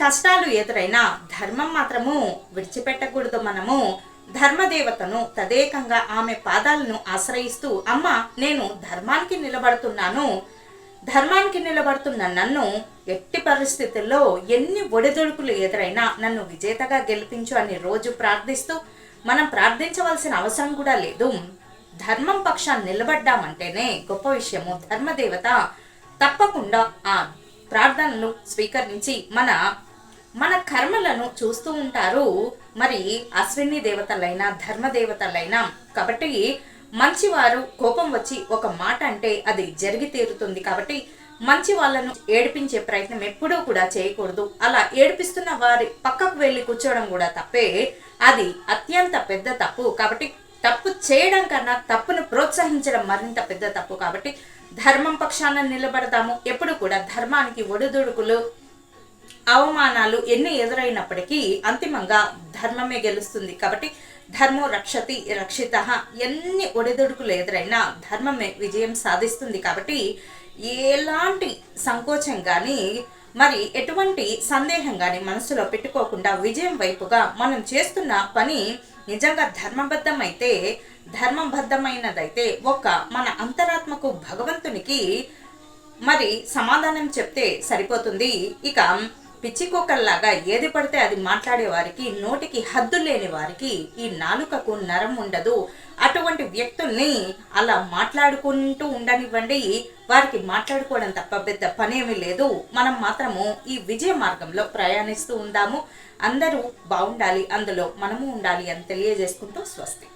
కష్టాలు ఎదురైనా ధర్మం మాత్రము విడిచిపెట్టకూడదు మనము. ధర్మదేవతను తదేకంగా ఆమె పాదాలను ఆశ్రయిస్తూ అమ్మ నేను ధర్మానికి నిలబడుతున్నాను. ధర్మానికి నిలబడుతున్న నన్ను ఎట్టి పరిస్థితుల్లో ఎన్ని ఒడిదుడుకులు ఎదురైనా నన్ను విజేతగా గెలిపించు అని రోజు ప్రార్థిస్తూ మనం ప్రార్థించవలసిన అవసరం కూడా లేదు. ధర్మం పక్షాన్ని నిలబడ్డామంటేనే గొప్ప విషయము. ధర్మదేవత తప్పకుండా ఆ ప్రార్థనలు స్వీకరించి మన మన కర్మలను చూస్తూ ఉంటారు. మరి అశ్విని దేవతలైనా ధర్మదేవతలైనా కాబట్టి మంచివారు కోపం వచ్చి ఒక మాట అంటే అది జరిగి తీరుతుంది కాబట్టి మంచి వాళ్ళను ఏడిపించే ప్రయత్నం ఎప్పుడూ కూడా చేయకూడదు. అలా ఏడిపిస్తున్న వారి పక్కకు వెళ్ళి కూర్చోవడం కూడా తప్పే. అది అత్యంత పెద్ద తప్పు కాబట్టి తప్పు చేయడం కన్నా తప్పును ప్రోత్సహించడం మరింత పెద్ద తప్పు కాబట్టి ధర్మం పక్షాన నిలబడదాము ఎప్పుడు కూడా ధర్మానికి ఒడిదుడుకులు అవమానాలు ఎన్ని ఎదురైనప్పటికీ అంతిమంగా ధర్మమే గెలుస్తుంది. కాబట్టి ధర్మో రక్షతి రక్షిత. ఎన్ని ఒడిదుడుకులు ఎదురైనా ధర్మమే విజయం సాధిస్తుంది. కాబట్టి ఎలాంటి సంకోచం కానీ మరి ఎటువంటి సందేహం కానీ మనసులో పెట్టుకోకుండా విజయం వైపుగా మనం చేస్తున్న పని నిజంగా ధర్మబద్ధమైతే ధర్మబద్ధమైనదైతే ఒక మన అంతరాత్మకు భగవంతునికి మరి సమాధానం చెప్తే సరిపోతుంది. ఇక పిచ్చి కుక్కల్లాగా ఏది పడితే అది మాట్లాడే వారికి నోటికి హద్దు లేని వారికి ఈ నాలుకకు నరం ఉండదు. అటువంటి వ్యక్తుల్ని అలా మాట్లాడుకుంటూ ఉండనివ్వండి. వారికి మాట్లాడుకోవడం తప్ప పెద్ద పనేమీ లేదు. మనం మాత్రము ఈ విజయ మార్గంలో ప్రయాణిస్తూ ఉందాము. అందరూ బాగుండాలి అందులో మనము ఉండాలి అని తెలియజేసుకుంటూ స్వస్తి.